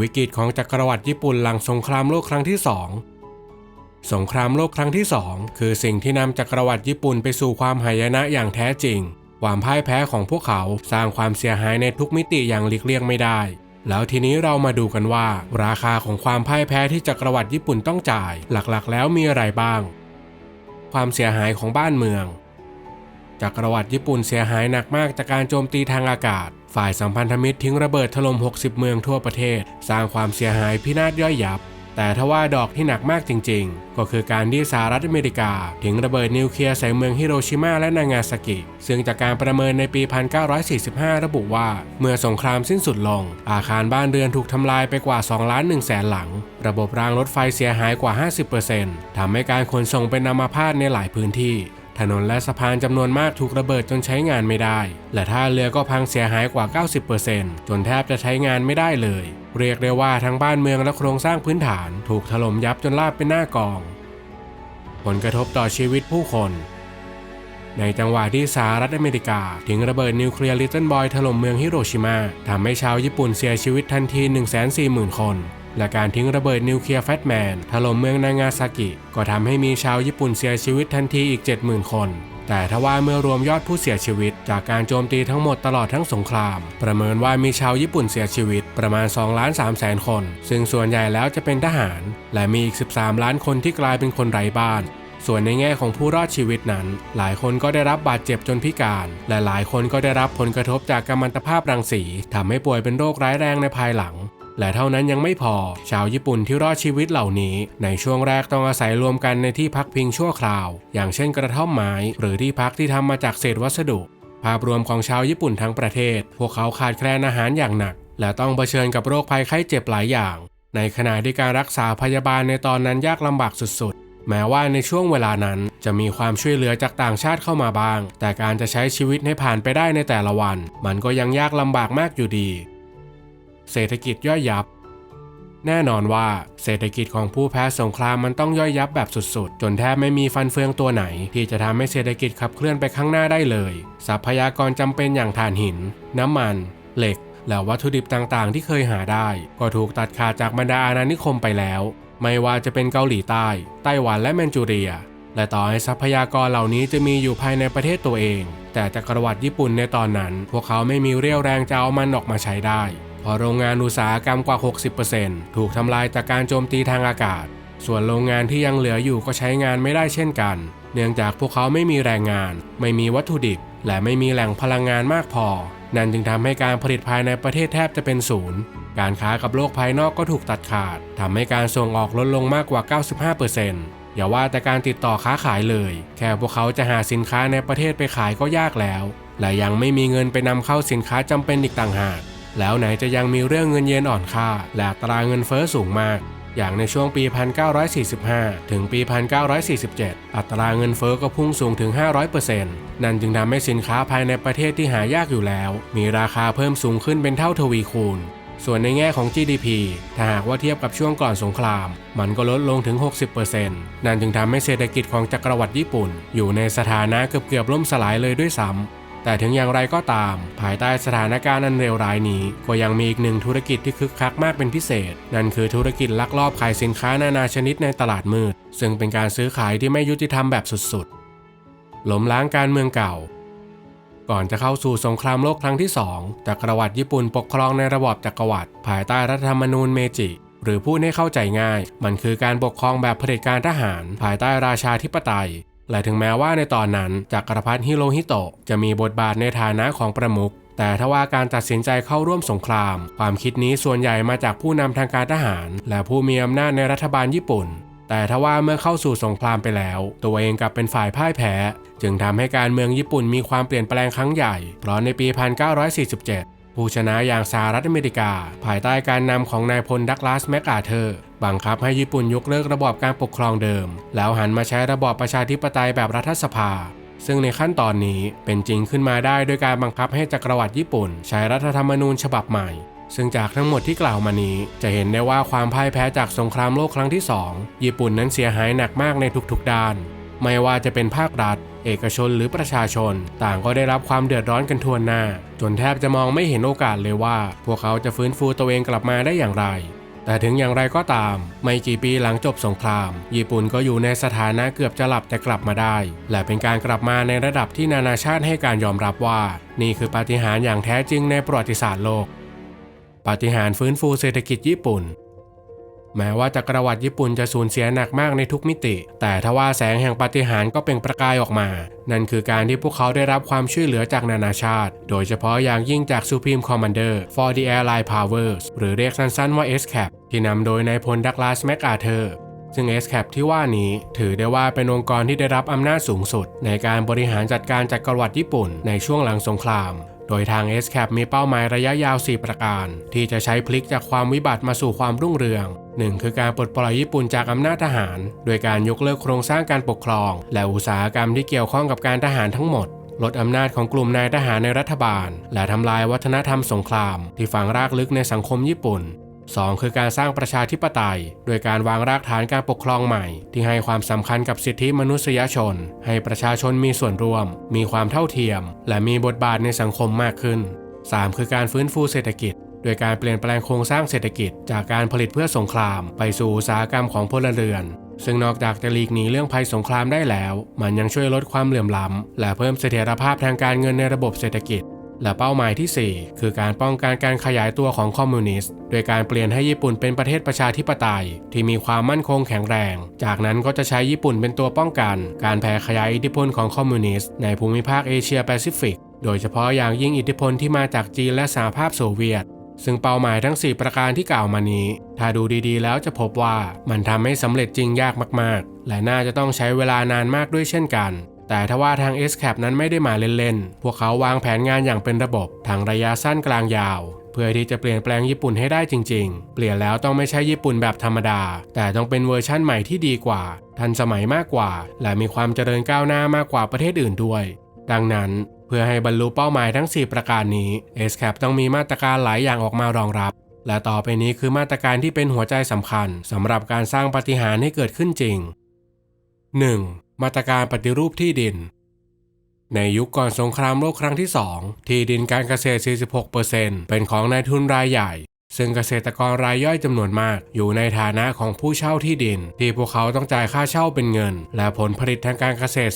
วิกฤตของจักรวรรดิญี่ปุ่นหลังสงครามโลกครั้งที่สองสงครามโลกครั้งที่สองคือสิ่งที่นำจักรวรรดิญี่ปุ่นไปสู่ความหายนะอย่างแท้จริง ความพ่ายแพ้ของพวกเขาสร้างความเสียหายในทุกมิติอย่างหลีกเลี่ยงไม่ได้ แล้วทีนี้เรามาดูกันว่า ราคาของความพ่ายแพ้ที่จักรวรรดิญี่ปุ่นต้องจ่าย หลักๆ แล้วมีอะไรบ้าง ความเสียหายของบ้านเมืองจักรวรรดิญี่ปุ่นเสียหายหนักมากจากการโจมตีทางอากาศ ฝ่ายสัมพันธมิตรทิ้งระเบิดถล่ม 60 เมืองทั่วประเทศ สร้างความเสียหายพินาศย่อยยับ แต่ทว่าดอกที่หนักมากจริง ๆ ก็คือการที่สหรัฐอเมริกาทิ้งระเบิดนิวเคลียร์ใส่เมืองฮิโรชิมาและนางาซากิ ซึ่งจากการประเมินในปี 1945 ระบุว่า เมื่อสงครามสิ้นสุดลง อาคารบ้านเรือนถูกทำลายไปกว่า 2 ล้าน1แสนหลัง ระบบรางรถไฟเสียหายกว่า 50%ทำให้การขนส่งเป็นอัมาพาตในหลายพื้นที่ ถนนและสะพานจำนวนมากถูกระเบิดจนใช้งานไม่ได้ และท่าเรือก็พังเสียหายกว่า 90%จนแทบจะใช้งานไม่ได้เลย เรียกได้ว่าทั้งบ้านเมืองและโครงสร้างพื้นฐานถูกถล่มยับจนราบเป็นหน้ากอง ผลกระทบต่อชีวิตผู้คน ในจังหวะที่สหรัฐอเมริกาทิ้งระเบิดนิวเคลียร์ลิตเติ้ลบอยถล่มเมืองฮิโรชิมาทำให้ชาวญี่ปุ่นเสียชีวิตทันที 140,000 คน และการทิ้งระเบิดนิวเคลียร์แฟตแมนถล่มเมืองนางาซากิ ก็ทำให้มีชาวญี่ปุ่นเสียชีวิตทันทีอีก 70,000 คน แต่ทว่าเมื่อรวมยอดผู้เสียชีวิต จากการโจมตีทั้งหมดตลอดทั้งสงคราม ประเมินว่ามีชาวญี่ปุ่นเสียชีวิตประมาณ2ล้าน3แสนคน ซึ่งส่วนใหญ่แล้วจะเป็นทหาร และมีอีก 13 ล้านคนที่กลายเป็นคนไร้บ้านส่วนในแง่ของผู้รอดชีวิตนั้น หลายคนก็ได้รับบาดเจ็บจนพิการ และหลายคนก็ได้รับผลกระทบจากกัมมันตภาพรังสีทำให้ป่วยเป็นโรคร้ายแรงในภายหลัง และเท่านั้นยังไม่พอ ชาวญี่ปุ่นที่รอดชีวิตเหล่านี้ ในช่วงแรกต้องอาศัยรวมกันในที่พักพิงชั่วคราว อย่างเช่นกระท่อมไม้ หรือที่พักที่ทำมาจากเศษวัสดุ ภาพรวมของชาวญี่ปุ่นทั้งประเทศ พวกเขาขาดแคลนอาหารอย่างหนัก และต้องเผชิญกับโรคภัยไข้เจ็บหลายอย่าง ในขณะที่การรักษาพยาบาลในตอนนั้นยากลำบากสุดๆแม้ว่าในช่วงเวลานั้นจะมีความช่วยเหลือจากต่างชาติเข้ามาบ้าง แต่การจะใช้ชีวิตให้ผ่านไปได้ในแต่ละวัน มันก็ยังยากลำบากมากอยู่ดี เศรษฐกิจย่อยยับ แน่นอนว่าเศรษฐกิจของผู้แพ้สงครามมันต้องย่อยยับแบบสุดๆ จนแทบไม่มีฟันเฟืองตัวไหน ที่จะทำให้เศรษฐกิจขับเคลื่อนไปข้างหน้าได้เลย ทรัพยากรจำเป็นอย่างถ่านหิน น้ำมัน เหล็ก และวัตถุดิบต่างๆ ที่เคยหาได้ ก็ถูกตัดขาดจากบรรดาอาณานิคมไปแล้ว ไม่ว่าจะเป็นเกาหลีใต้ ไต้หวันและแมนจูเรียและต่อให้ทรัพยากรเหล่านี้จะมีอยู่ภายในประเทศตัวเอง แต่จักรวรรดิญี่ปุ่นในตอนนั้น พวกเขาไม่มีเรี่ยวแรงจะเอามันออกมาใช้ได้ พราะโรงงานอุตสาหกรรมกว่า 60%ถูกทำลายจากการโจมตีทางอากาศ ส่วนโรงงานที่ยังเหลืออยู่ก็ใช้งานไม่ได้เช่นกัน เนื่องจากพวกเขาไม่มีแรงงาน ไม่มีวัตถุดิบ และไม่มีแหล่งพลังงานมากพอ นั่นจึงทำให้การผลิตภายในประเทศแทบจะเป็นศูนย์การค้ากับโลกภายนอกก็ถูกตัดขาดทำให้การส่งออกลดลงมากกว่า 95%อย่าว่าแต่การติดต่อค้าขายเลย แค่พวกเขาจะหาสินค้าในประเทศไปขายก็ยากแล้ว และยังไม่มีเงินไปนำเข้าสินค้าจำเป็นอีกต่างหาก แล้วไหนจะยังมีเรื่องเงินเยนอ่อนค่า และอัตราเงินเฟ้อสูงมาก อย่างในช่วงปี 1945 ถึงปี 1947 อัตราเงินเฟ้อก็พุ่งสูงถึง 500%นั่นจึงทำให้สินค้าภายในประเทศที่หายากอยู่แล้ว มีราคาเพิ่มสูงขึ้นเป็นเท่าทวีคูณส่วนในแง่ของ GDP ถ้าหากว่าเทียบกับช่วงก่อนสงคราม มันก็ลดลงถึง 60%นั่นจึงทำให้เศรษฐกิจของจักรวรรดิญี่ปุ่น อยู่ในสถานะเกือบเกือบๆล่มสลายเลยด้วยซ้ำ แต่ถึงอย่างไรก็ตาม ภายใต้สถานการณ์อันเลวร้ายนี้ ก็ยังมีอีกหนึ่งธุรกิจที่คึกคักมากเป็นพิเศษ นั่นคือธุรกิจลักลอบขายสินค้านานาชนิดในตลาดมืด ซึ่งเป็นการซื้อขายที่ไม่ยุติธรรมแบบสุดๆล้มล้างการเมืองเก่า ก่อนจะเข้าสู่สงครามโลกครั้งที่2จักรวรรดิญี่ปุ่นปกครองในระบอบจักรวรรดิภายใต้รัฐธรรมนูญเมจิหรือพูดให้เข้าใจง่าย มันคือการปกครองแบบเผด็จการทหาร ภายใต้ราชาธิปไตย และถึงแม้ว่าในตอนนั้นจักรพรรดิฮิโรฮิโตะจะมีบทบาทในฐานะของประมุขแต่ทว่าการตัดสินใจเข้าร่วมสงคราม ความคิดนี้ส่วนใหญ่มาจากผู้นำทางการทหาร และผู้มีอำนาจในรัฐบาลญี่ปุ่น แต่ทว่าเมื่อเข้าสู่สงครามไปแล้ว ตัวเองกลับเป็นฝ่ายพ่ายแพ้ จึงทำให้การเมืองญี่ปุ่นมีความเปลี่ยนแปลงครั้งใหญ่ เพราะในปี 1947 ผู้ชนะอย่างสหรัฐอเมริกา ภายใต้การนำของนายพลดักลาสแมคอาเธอร์บังคับให้ญี่ปุ่นยกเลิกระบอบการปกครองเดิม แล้วหันมาใช้ระบอบประชาธิปไตยแบบรัฐสภา ซึ่งในขั้นตอนนี้เป็นจริงขึ้นมาได้โดยการบังคับให้จักรวรรดิญี่ปุ่น ใช้รัฐธรรมนูญฉบับใหม่ ซึ่งจากทั้งหมดที่กล่าวมานี้จะเห็นได้ว่าความพ่ายแพ้จากสงครามโลกครั้งที่ 2 ญี่ปุ่นนั้นเสียหายหนักมากในทุกๆด้าน ไม่ว่าจะเป็นภาครัฐ เอกชนหรือประชาชน ต่างก็ได้รับความเดือดร้อนกันทั่วหน้า จนแทบจะมองไม่เห็นโอกาสเลยว่า พวกเขาจะฟื้นฟูตัวเองกลับมาได้อย่างไรแต่ถึงอย่างไรก็ตาม ไม่กี่ปีหลังจบสงคราม ญี่ปุ่นก็อยู่ในสถานะเกือบจะหลับแต่กลับมาได้ และเป็นการกลับมาในระดับที่นานาชาติให้การยอมรับว่า นี่คือปาฏิหาริย์อย่างแท้จริงในประวัติศาสตร์โลก ปาฏิหาริย์ฟื้นฟูเศรษฐกิจญี่ปุ่น แม้ว่าจักรวรรดิญี่ปุ่นจะสูญเสียหนักมากในทุกมิติ แต่ทว่าแสงแห่งปาฏิหาริย์ก็เปล่งประกายออกมา นั่นคือการที่พวกเขาได้รับความช่วยเหลือจากนานาชาติ โดยเฉพาะอย่างยิ่งจาก Supreme Commander for the Allied Powers หรือเรียกสั้นๆว่า SCAP ที่นำโดยนายพลดักลาสแมคอาเธอร์ซึ่ง SCAP ที่ว่านี้ถือได้ว่าเป็นองค์กรที่ได้รับอำนาจสูงสุด ในการบริหารจัดการจักรวรรดิญี่ปุ่นในช่วงหลังสงคราม โดยทาง SCAP มีเป้าหมายระยะยาว 4 ประการ ที่จะใช้พลิกจากความวิบัติมาสู่ความรุ่งเรือง 1. คือการปลดปล่อยญี่ปุ่นจากอำนาจทหาร โดยการยกเลิกโครงสร้างการปกครอง และอุตสาหกรรมที่เกี่ยวข้องกับการทหารทั้งหมด ลดอำนาจของกลุ่มนายทหารในรัฐบาล และทำลายวัฒนธรรมสงคราม ที่ฝังรากลึกในสังคมญี่ปุ่น 2. คือการสร้างประชาธิปไตย โดยการวางรากฐานการปกครองใหม่ ที่ให้ความสำคัญกับสิทธิมนุษยชน ให้ประชาชนมีส่วนร่วม มีความเท่าเทียม และมีบทบาทในสังคมมากขึ้น 3. คือการฟื้นฟูเศรษฐกิจ โดยการเปลี่ยนแปลงโครงสร้างเศรษฐกิจ จากการผลิตเพื่อสงคราม ไปสู่อุตสาหกรรมของพลเรือน ซึ่งนอกจากจะหลีกหนีเรื่องภัยสงครามได้แล้ว มันยังช่วยลดความเหลื่อมล้ำและเพิ่มเสถียรภาพทางการเงินในระบบเศรษฐกิจ และเป้าหมายที่ 4 คือการป้องกันการขยายตัวของคอมมิวนิสต์ โดยการเปลี่ยนให้ญี่ปุ่นเป็นประเทศประชาธิปไตย ที่มีความมั่นคงแข็งแรง จากนั้นก็จะใช้ญี่ปุ่นเป็นตัวป้องกัน การแผ่ขยายอิทธิพลของคอมมิวนิสต์ในภูมิภาคเอเชียแปซิฟิก โดยเฉพาะอย่างยิ่งอิทธิพลที่มาจากจีนและสหภาพโซเวียต ซึ่งเป้าหมายทั้ง 4 ประการที่กล่าวมานี้ ถ้าดูดีๆ แล้วจะพบว่ามันทำให้สำเร็จจริงยากมาก ๆ และน่าจะต้องใช้เวลานานมากด้วยเช่นกัน แต่ทว่าทาง SCAP นั้นไม่ได้มาเล่นๆ พวกเขาวางแผนงานอย่างเป็นระบบทางระยะสั้นกลางยาว เพื่อที่จะเปลี่ยนแปลงญี่ปุ่นให้ได้จริง ๆ เปลี่ยนแล้วต้องไม่ใช่ญี่ปุ่นแบบธรรมดา แต่ต้องเป็นเวอร์ชั่นใหม่ที่ดีกว่า ทันสมัยมากกว่า และมีความเจริญก้าวหน้ามากกว่าประเทศอื่นด้วย ดังนั้นเพื่อให้บรรลุเป้าหมายทั้ง 4 ประการนี้ SCAP ต้องมีมาตรการหลายอย่างออกมารองรับ และต่อไปนี้คือมาตรการที่เป็นหัวใจสำคัญสำหรับการสร้างปฏิหารให้เกิดขึ้นจริง 1. มาตรการปฏิรูปที่ดิน ในยุคก่อนสงครามโลกครั้งที่ 2 ที่ดินการเกษตร 46%เป็นของนายทุนรายใหญ่ ซึ่งเกษตรกรรายย่อยจำนวนมาก อยู่ในฐานะของผู้เช่าที่ดิน ที่พวกเขาต้องจ่ายค่าเช่าเป็นเงิน และผลผลิตทางการเกษตร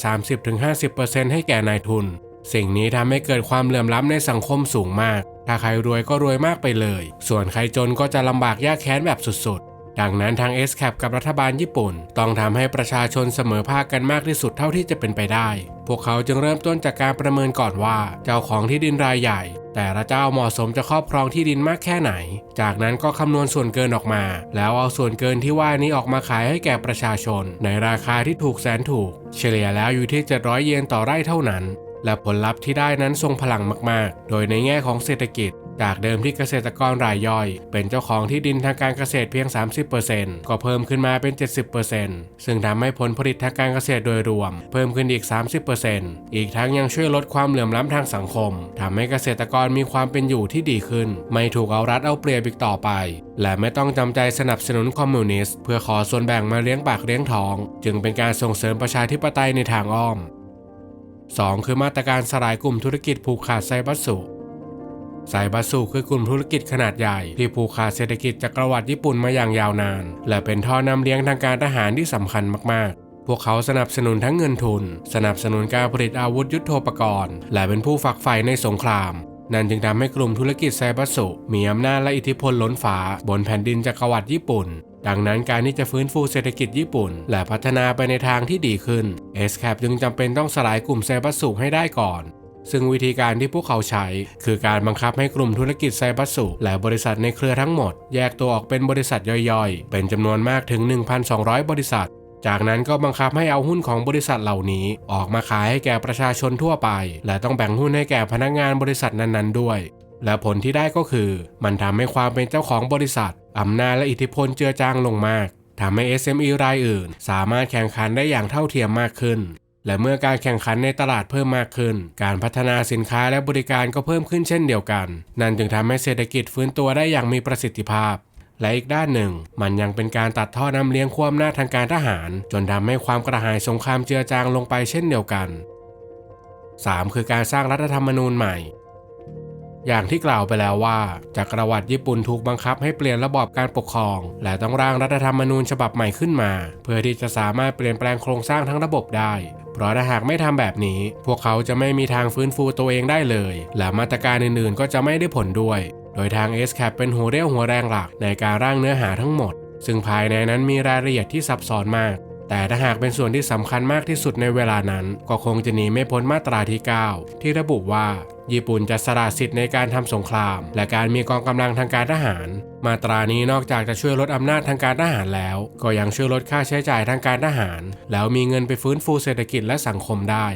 30-50%ให้แก่นายทุน สิ่งนี้ทำให้เกิดความเหลื่อมล้ำในสังคมสูงมาก ถ้าใครรวยก็รวยมากไปเลย ส่วนใครจนก็จะลำบากยากแค้นแบบสุด ดังนั้นทาง s c a p กับรัฐบาลญี่ปุ่น ต้องทำให้ประชาชนเสมอภาคกันมากที่สุดเท่าที่จะเป็นไปได้ พวกเขาจึงเริ่มต้นจากการประเมินก่อนว่าเจ้าของที่ดินรายใหญ่ แต่ละเจ้าเหมาะสมจะครอบครองที่ดินมากแค่ไหน จากนั้นก็คำนวณส่วนเกินออกมา แล้วเอาส่วนเกินที่ว่านี้ออกมาขายให้แก่ประชาชน ในราคาที่ถูกแสนถูก เฉลี่ยแล้วอยู่ที่700เยนต่อไร่เท่านั้น และผลลัพธ์ที่ได้นั้นทรงพลังมาก ๆ โดยในแง่ของเศรษฐกิจ จากเดิมที่เกษตรกรรายย่อย เป็นเจ้าของที่ดินทางการเกษตรเพียง 30%ก็เพิ่มขึ้นมาเป็น 70%ซึ่งทำให้ผลผลิตทางการเกษตรโดยรวม เพิ่มขึ้นอีก 30%อีกทั้งยังช่วยลดความเหลื่อมล้ำทางสังคมทำให้เกษตรกรมีความเป็นอยู่ที่ดีขึ้น ไม่ถูกเอารัดเอาเปรียบอีกต่อไป และไม่ต้องจำใจสนับสนุนคอมมิวนิสต์เพื่อขอส่วนแบ่งมาเลี้ยงปากเลี้ยงท้อง จึงเป็นการส่งเสริมประชาธิปไตยในทางอ้อม 2. คือมาตรการสลายกลุ่มธุรกิจผูกขาดไซบัสสุไซบัสสุคือกลุ่มธุรกิจขนาดใหญ่ที่ผูกขาดเศรษฐกิจจักรวรรดิญี่ปุ่นมาอย่างยาวนาน และเป็นท่อนำเลี้ยงทางการทหารที่สำคัญมากๆพวกเขาสนับสนุนทั้งเงินทุน สนับสนุนการผลิตอาวุธยุโทโธปกรณ์ และเป็นผู้ฝักใฝ่ในสงคราม นั่นจึงทำให้กลุ่มธุรกิจไซบัสุมีอำนาจและอิทธิพลล้นฟ้าบนแผ่นดินจักรวรรดิญี่ปุ่น ดังนั้นการที่จะฟื้นฟูเศรษฐกิจญี่ปุ่น และพัฒนาไปในทางที่ดีขึ้น s c a p จึงจำเป็นต้องสลายกลุ่มไซบัสสุให้ได้ก่อน ซึ่งวิธีการที่พวกเขาใช้ คือการบังคับให้กลุ่มธุรกิจไซบัสสุและบริษัทในเครือทั้งหมด แยกตัวออกเป็นบริษัทย่อยๆ เป็นจำนวนมากถึง 1,200 บริษัทจากนั้นก็บังคับให้เอาหุ้นของบริษัทเหล่านี้ ออกมาขายให้แก่ประชาชนทั่วไป และต้องแบ่งหุ้นให้แก่พนักงานบริษัทนั้นๆด้วย และผลที่ได้ก็คือ มันทำให้ความเป็นเจ้าของบริษัท อำนาจและอิทธิพลเจือจางลงมากทำให้ SME รายอื่น สามารถแข่งขันได้อย่างเท่าเทียมมากขึ้น และเมื่อการแข่งขันในตลาดเพิ่มมากขึ้น การพัฒนาสินค้าและบริการก็เพิ่มขึ้นเช่นเดียวกัน นั่นจึงทำให้เศรษฐกิจฟื้นตัวได้อย่างมีประสิทธิภาพ และอีกด้านหนึ่ง มันยังเป็นการตัดท่อนำเลี้ยงความหน้าทางการทหาร จนทำให้ความกระหายสงครามเจือจางลงไปเช่นเดียวกัน 3. คือการสร้างรัฐธรรมนูญใหม่ อย่างที่กล่าวไปแล้วว่าจักรวรรดิญี่ปุ่นถูกบังคับให้เปลี่ยนระบอบการปกครอง และต้องร่างรัฐธรรมนูญฉบับใหม่ขึ้นมา เพื่อที่จะสามารถเปลี่ยนแปลงโครงสร้างทั้งระบบได้ เพราะถ้าหากไม่ทำแบบนี้ พวกเขาจะไม่มีทางฟื้นฟูตัวเองได้เลย และมาตรการอื่นๆ ก็จะไม่ได้ผลด้วย โดยทาง s c a p เป็นหัวเรี่ยวหัวแรงหลักในการร่างเนื้อหาทั้งหมด ซึ่งภายในนั้นมีรายละเอียดที่ซับซ้อนมาก แต่ถ้าหากเป็นส่วนที่สำคัญมากที่สุดในเวลานั้น ก็คงจะหนีไม่พ้นมาตราที่ 9 ที่ระบุว่าญี่ปุ่นจะสละสิทธิ์ในการทำสงคราม และการมีกองกำลังทางการทหาร มาตรานี้นอกจากจะช่วยลดอำนาจทางการทหารแล้ว ก็ยังช่วยลดค่าใช้จ่ายทางการทหาร แล้วมีเงินไปฟื้นฟูเศรษฐกิจและสังคมได้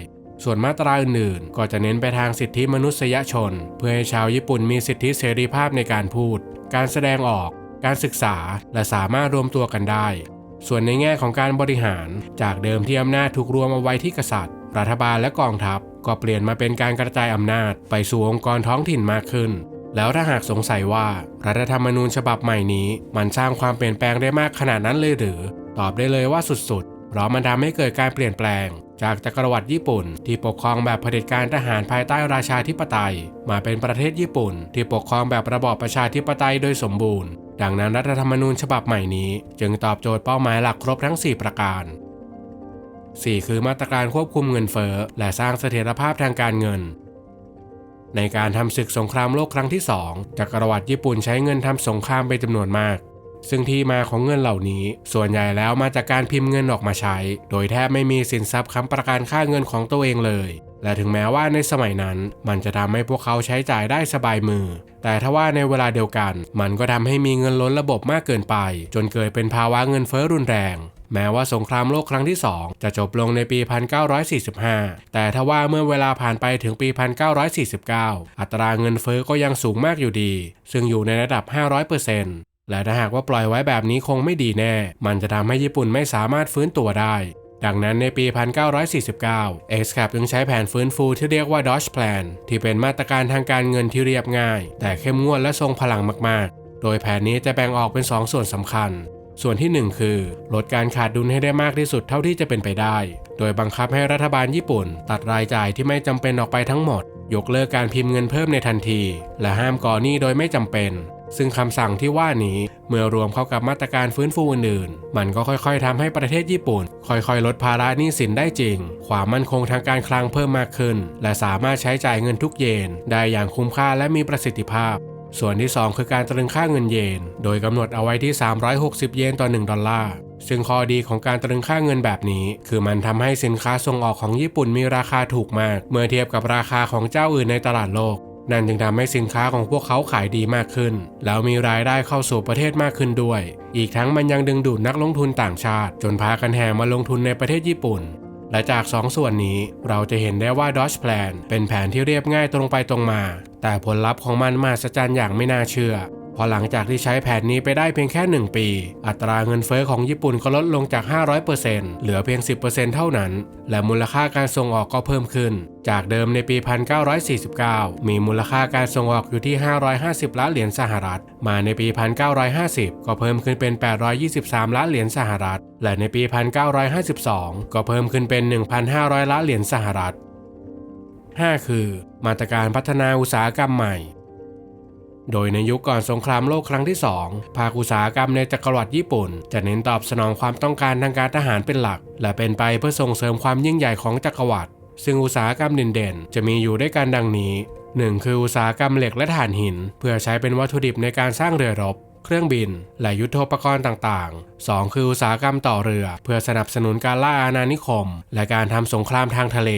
ส่วนมาตราอื่นๆ ก็จะเน้นไปทางสิทธิมนุษยชน เพื่อให้ชาวญี่ปุ่นมีสิทธิเสรีภาพในการพูด การแสดงออก การศึกษา และสามารถรวมตัวกันได้ ส่วนในแง่ของการบริหาร จากเดิมที่อำนาจถูกรวมเอาไว้ที่กษัตริย์ รัฐบาลและกองทัพ ก็เปลี่ยนมาเป็นการกระจายอำนาจ ไปสู่องค์กรท้องถิ่นมากขึ้น แล้วถ้าหากสงสัยว่า รัฐธรรมนูญฉบับใหม่นี้ มันสร้างความเปลี่ยนแปลงได้มากขนาดนั้นเลยหรือ ตอบได้เลยว่าสุดๆ เพราะมันทำให้เกิดการเปลี่ยนแปลง จากจักรวรรดิญี่ปุ่น ที่ปกครองแบบเผด็จการทหารภายใต้ราชาธิปไตย มาเป็นประเทศญี่ปุ่น ที่ปกครองแบบระบอบประชาธิปไตยโดยสมบูรณ์ ดังนั้นรัฐธรรมนูญฉบับใหม่นี้ จึงตอบโจทย์เป้าหมายหลักครบทั้ง 4 ประการ 4. คือมาตรการควบคุมเงินเฟ้อและสร้างเสถียรภาพทางการเงิน ในการทำศึกสงครามโลกครั้งที่ 2จักรวรรดิญี่ปุ่นใช้เงินทำสงครามเป็นจำนวนมาก ซึ่งที่มาของเงินเหล่านี้ ส่วนใหญ่แล้วมาจากการพิมพ์เงินออกมาใช้ โดยแทบไม่มีสินทรัพย์ค้ำประกันค่าเงินของตัวเองเลย และถึงแม้ว่าในสมัยนั้น มันจะทำให้พวกเขาใช้จ่ายได้สบายมือ แต่ถ้าว่าในเวลาเดียวกัน มันก็ทำให้มีเงินล้นระบบมากเกินไป จนเกิดเป็นภาวะเงินเฟ้อรุนแรง แม้ว่าสงครามโลกครั้งที่ 2 จะจบลงในปี 1945 แต่ถ้าว่าเมื่อเวลาผ่านไปถึงปี 1949 อัตราเงินเฟ้อก็ยังสูงมากอยู่ดี ซึ่งอยู่ในระดับ 500%และถ้าหากว่าปล่อยไว้แบบนี้คงไม่ดีแน่ มันจะทำให้ญี่ปุ่นไม่สามารถฟื้นตัวได้ ดังนั้นในปี 1949 x c a p จึงใช้แผนฟื้นฟูที่เรียกว่า Dodge Plan ที่เป็นมาตรการทางการเงินที่เรียบง่าย แต่เข้มงวดและทรงพลังมากๆ โดยแผนนี้จะแบ่งออกเป็น 2 ส่วนสำคัญส่วนที่ 1 คือ ลดการขาดดุลให้ได้มากที่สุดเท่าที่จะเป็นไปได้ โดยบังคับให้รัฐบาลญี่ปุ่น ตัดรายจ่ายที่ไม่จำเป็นออกไปทั้งหมด ยกเลิกการพิมพ์เงินเพิ่มในทันที และห้ามก่อหนี้โดยไม่จำเป็น ซึ่งคำสั่งที่ว่านี้เมื่อรวมเข้ากับมาตรการฟื้นฟูอื่นๆ มันก็ค่อยๆทำให้ประเทศญี่ปุ่น ค่อยๆ ลดภาระหนี้สินได้จริง ความมั่นคงทางการคลังเพิ่มมากขึ้น และสามารถใช้จ่ายเงินทุกเยน ได้อย่างคุ้มค่าและมีประสิทธิภาพส่วนที่ 2 คือการตรึงค่าเงินเยน โดยกำหนดเอาไว้ที่ 360 เยนต่อ 1 ดอลลาร์ ซึ่งข้อดีของการตรึงค่าเงินแบบนี้ คือมันทำให้สินค้าส่งออกของญี่ปุ่นมีราคาถูกมาก เมื่อเทียบกับราคาของเจ้าอื่นในตลาดโลก นั่นจึงทำให้สินค้าของพวกเขาขายดีมากขึ้น แล้วมีรายได้เข้าสู่ประเทศมากขึ้นด้วย อีกทั้งมันยังดึงดูดนักลงทุนต่างชาติ จนพากันแห่มาลงทุนในประเทศญี่ปุ่น และจากสองส่วนนี้เราจะเห็นได้ว่า Dodge Plan เป็นแผนที่เรียบง่ายตรงไปตรงมา แต่ผลลัพธ์ของมันมหัศจรรย์อย่างไม่น่าเชื่อ พอหลังจากที่ใช้แผนนี้ไปได้เพียงแค่ 1 ปี อัตราเงินเฟ้อของญี่ปุ่นก็ลดลงจาก 500%เหลือเพียง 10%เท่านั้น และมูลค่าการส่งออกก็เพิ่มขึ้น จากเดิมในปี 1949 มีมูลค่าการส่งออกอยู่ที่ 550 ล้านเหรียญสหรัฐ มาในปี 1950 ก็เพิ่มขึ้นเป็น 823 ล้านเหรียญสหรัฐ และในปี 1952 ก็เพิ่มขึ้นเป็น 1,500 ล้านเหรียญสหรัฐ 5 คือ มาตรการพัฒนาอุตสาหกรรมใหม่ โดยในยุคก่อนสงครามโลกครั้งที่ 2 ภาคอุตสาหกรรมในจักรวรรดิญี่ปุ่น จะเน้นตอบสนองความต้องการทางการทหารเป็นหลัก และเป็นไปเพื่อส่งเสริมความยิ่งใหญ่ของจักรวรรดิ ซึ่งอุตสาหกรรมเด่นๆ จะมีอยู่ด้วยกันดังนี้ 1. คืออุตสาหกรรมเหล็กและถ่านหิน เพื่อใช้เป็นวัตถุดิบในการสร้างเรือรบ เครื่องบิน และยุทโธปกรณ์ต่างๆ 2. คืออุตสาหกรรมต่อเรือ เพื่อสนับสนุนการล่าอาณานิคม และการทำสงครามทางทะเล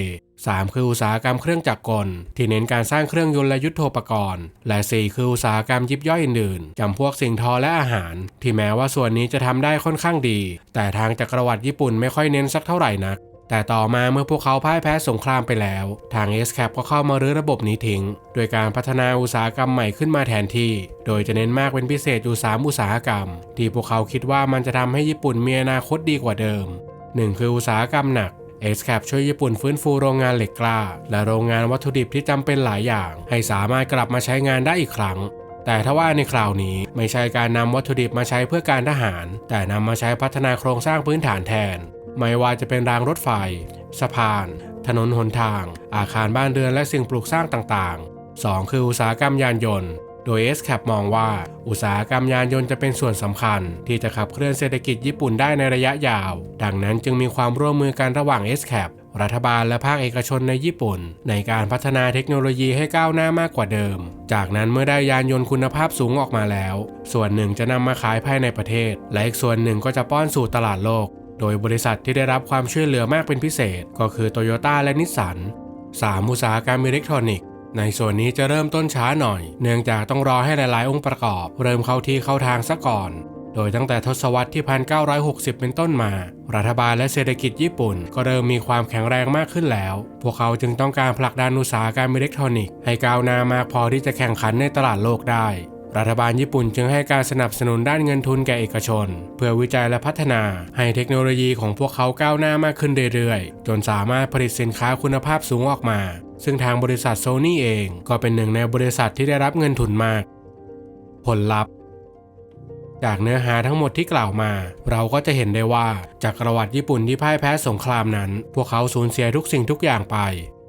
3. คืออุตสาหกรรมเครื่องจักรกล ที่เน้นการสร้างเครื่องยนต์และยุทโธปกรณ์ และ 4 คืออุตสาหกรรมยิบย่อยอื่นๆจำพวกสิ่งทอและอาหาร ที่แม้ว่าส่วนนี้จะทำได้ค่อนข้างดี แต่ทางจักรวรรดิญี่ปุ่นไม่ค่อยเน้นสักเท่าไหร่นักแต่ต่อมาเมื่อพวกเขาพ่ายแพ้สงครามไปแล้ว ทาง s c a p ก็เข้ามารื้อระบบนี้ทิ้ง โดยการพัฒนาอุตสาหกรรมใหม่ขึ้นมาแทนที่ โดยจะเน้นมากเป็นพิเศษอยู่3อุตสาหกรรม ที่พวกเขาคิดว่ามันจะทำให้ญี่ปุ่นมีอนาคตดีกว่าเดิม 1 คืออุตสาหกรรมหนัก s c a p ช่วยญี่ปุ่นฟื้นฟูโรงงานเหล็กกล้า และโรงงานวัตถุดิบที่จำเป็นหลายอย่าง ให้สามารถกลับมาใช้งานได้อีกครั้ง แต่ถ้าว่าในคราวนี้ไม่ใช่การนำวัตถุดิบมาใช้เพื่อการทหาร แต่นำมาใช้พัฒนาโครงสร้างพื้นฐานแทน ไม่ว่าจะเป็นรางรถไฟ สะพาน ถนนหนทาง อาคารบ้านเรือนและสิ่งปลูกสร้างต่างๆ 2 คืออุตสาหกรรมยานยนต์ โดย s c a p มองว่า อุตสาหกรรมยานยนต์จะเป็นส่วนสำคัญ ที่จะขับเคลื่อนเศรษฐกิจญี่ปุ่นได้ในระยะยาว ดังนั้นจึงมีความร่วมมือกันระหว่าง s c a p รัฐบาลและภาคเอกชนในญี่ปุ่น ในการพัฒนาเทคโนโลยีให้ก้าวหน้ามากกว่าเดิม จากนั้นเมื่อได้ยานยนต์คุณภาพสูงออกมาแล้ว ส่วนหนึ่งจะนำมาขายภายในประเทศ และอีกส่วนหนึ่งก็จะป้อนสู่ตลาดโลก โดยบริษัทที่ได้รับความช่วยเหลือมากเป็นพิเศษ ก็คือโตโยต้าและนิสสัน 3. อุตสาหกรรมอิเล็กทรอนิกส์ ในส่วนนี้จะเริ่มต้นช้าหน่อย เนื่องจากต้องรอให้หลายๆ องค์ประกอบ เริ่มเข้าที่เข้าทางซะก่อน โดยตั้งแต่ทศวรรษที่ 1960 เป็นต้นมา รัฐบาลและเศรษฐกิจญี่ปุ่น ก็เริ่มมีความแข็งแรงมากขึ้นแล้ว พวกเขาจึงต้องการผลักดันอุตสาหกรรมอิเล็กทรอนิกส์ให้ก้าวหน้ามากพอที่จะแข่งขันในตลาดโลกได้รัฐบาลญี่ปุ่นจึงให้การสนับสนุนด้านเงินทุนแก่เอกชน เพื่อวิจัยและพัฒนาให้เทคโนโลยีของพวกเขาก้าวหน้ามากขึ้นเรื่อยๆ จนสามารถผลิตสินค้าคุณภาพสูงออกมา ซึ่งทางบริษัทโซนี่เองก็เป็นหนึ่งในบริษัทที่ได้รับเงินทุนมาก ผลลัพธ์ จากเนื้อหาทั้งหมดที่กล่าวมา เราก็จะเห็นได้ว่าจากประวัติญี่ปุ่นที่พ่ายแพ้สงครามนั้น พวกเขาสูญเสียทุกสิ่งทุกอย่างไป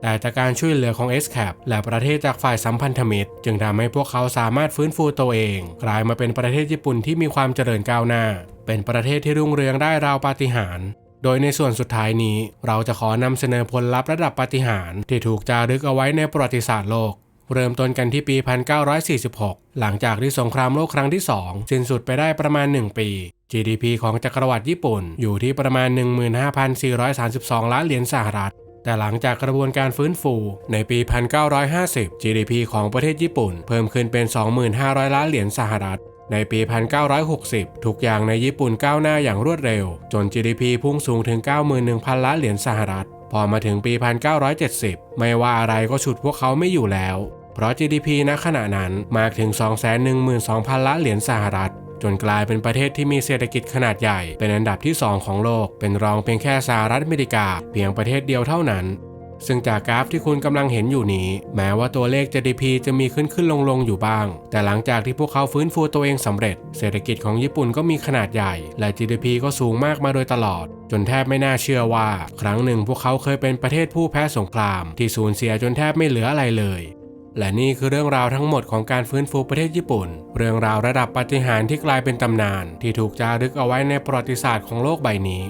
แต่จากการช่วยเหลือของ s c a p และประเทศจากฝ่ายสัมพันธมิตร จึงทำให้พวกเขาสามารถฟื้นฟูตัวเอง กลายมาเป็นประเทศญี่ปุ่นที่มีความเจริญก้าวหน้า เป็นประเทศที่รุ่งเรืองได้ราวปาฏิหาริย์ โดยในส่วนสุดท้ายนี้เราจะขอนำเสนอผลลัพธ์ระดับปาฏิหาริย์ที่ถูกจารึกเอาไว้ในประวัติศาสตร์โลก เริ่มต้นกันที่ปี 1946 หลังจากที่สงครามโลกครั้งที่ 2 สิ้นสุดไปได้ประมาณ 1 ปี GDP ของจักรวรรดิญี่ปุ่นอยู่ที่ประมาณ 15,432 ล้านเหรียญสหรัฐแต่หลังจากกระบวนการฟื้นฟูในปี 1950 GDP ของประเทศญี่ปุ่น เพิ่มขึ้นเป็น 25,000ล้านเหรียญสหรัฐ ในปี 1960 ทุกอย่างในญี่ปุ่นก้าวหน้าอย่างรวดเร็ว จน GDP พุ่งสูงถึง 91,000 ล้านเหรียญสหรัฐ พอมาถึงปี 1970 ไม่ว่าอะไรก็ฉุดพวกเขาไม่อยู่แล้ว เพราะ GDP ณขณะนั้นมากถึง 212,000 ล้านเหรียญสหรัฐ จนกลายเป็นประเทศที่มีเศรษฐกิจขนาดใหญ่ เป็นอันดับที่ 2 ของโลก เป็นรองเพียงแค่สหรัฐอเมริกา เพียงประเทศเดียวเท่านั้น ซึ่งจากกราฟที่คุณกำลังเห็นอยู่นี้ แม้ว่าตัวเลข GDP จะมีขึ้นขึ้นลงลงอยู่บ้าง แต่หลังจากที่พวกเขาฟื้นฟูตัวเองสำเร็จ เศรษฐกิจของญี่ปุ่นก็มีขนาดใหญ่ และ GDP ก็สูงมากมาโดยตลอด จนแทบไม่น่าเชื่อว่า ครั้งหนึ่งพวกเขาเคยเป็นประเทศผู้แพ้สงคราม ที่สูญเสียจนแทบไม่เหลืออะไรเลยและนี่คือเรื่องราวทั้งหมดของการฟื้นฟูประเทศญี่ปุ่น เรื่องราวระดับปาฏิหาริย์ที่กลายเป็นตำนาน ที่ถูกจารึกเอาไว้ในประวัติศาสตร์ของโลกใบนี้